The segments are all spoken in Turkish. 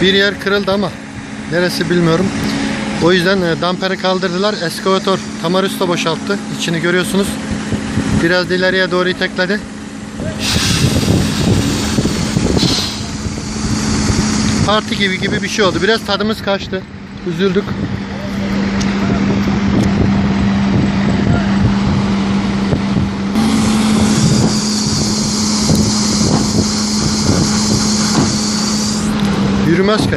Bir yer kırıldı ama neresi bilmiyorum. O yüzden e, damperi kaldırdılar. Eskavatör tamarüste boşalttı. İçini görüyorsunuz. Biraz da ileriye doğru itekledi. Parti gibi gibi bir şey oldu. Biraz tadımız kaçtı. Üzüldük. Yürümez ki.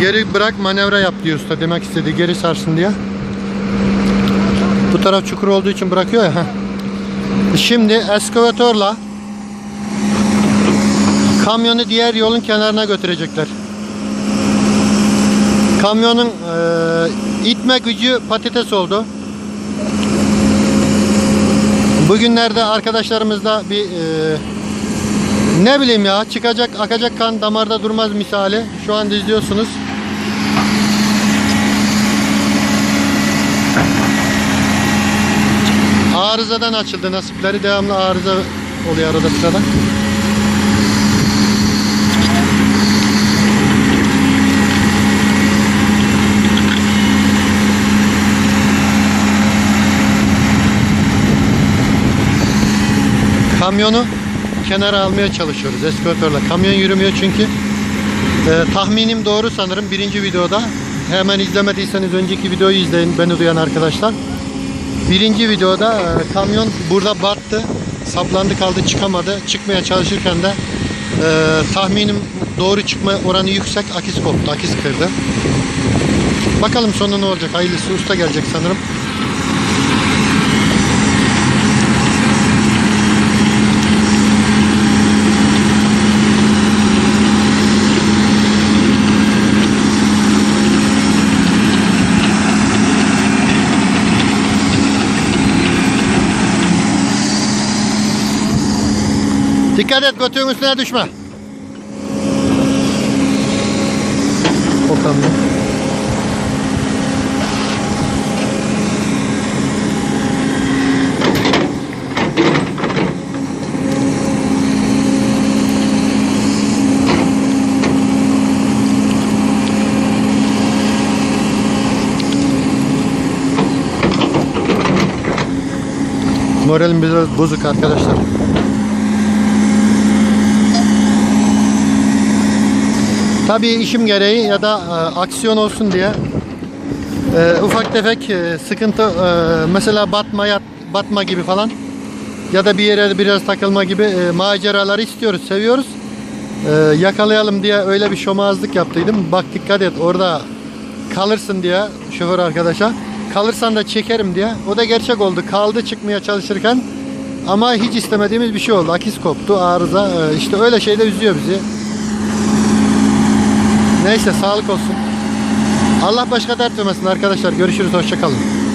Geri bırak manevra yap diyor usta demek istedi geri sarsın diye. Bu taraf çukur olduğu için bırakıyor ya. Şimdi eskavatörle kamyonu diğer yolun kenarına götürecekler. Kamyonun e, itme gücü patates oldu. Bugünlerde arkadaşlarımızla bir e, ne bileyim ya çıkacak akacak kan damarda durmaz misali. Şu an izliyorsunuz. Arızadan açıldı nasipleri devamlı arıza oluyor arada sırada. Kamyonu kenara almaya çalışıyoruz eskavatörle. Kamyon yürümüyor çünkü e, tahminim doğru sanırım birinci videoda. Hemen izlemediyseniz önceki videoyu izleyin beni duyan arkadaşlar. Birinci videoda e, kamyon burada battı. Saplandı kaldı çıkamadı. Çıkmaya çalışırken de e, tahminim doğru çıkma oranı yüksek. Akis koptu. Akis kırdı. Bakalım sonu ne olacak. Hayırlısı usta gelecek sanırım. Dikkat et götünün üstüne düşme. O kamyon. Moralim biraz bozuk arkadaşlar. Tabii işim gereği ya da e, aksiyon olsun diye e, ufak tefek e, sıkıntı e, mesela batma yat, batma gibi falan ya da bir yere biraz takılma gibi e, maceraları istiyoruz, seviyoruz. E, yakalayalım diye öyle bir şomazlık yaptıydım. Bak dikkat et orada kalırsın diye şoför arkadaşa. Kalırsan da çekerim diye. O da gerçek oldu. Kaldı çıkmaya çalışırken ama hiç istemediğimiz bir şey oldu. Akis koptu, arıza. E, işte öyle şey üzüyor bizi. Neyse sağlık olsun. Allah başka dert vermesin arkadaşlar. Görüşürüz. Hoşçakalın.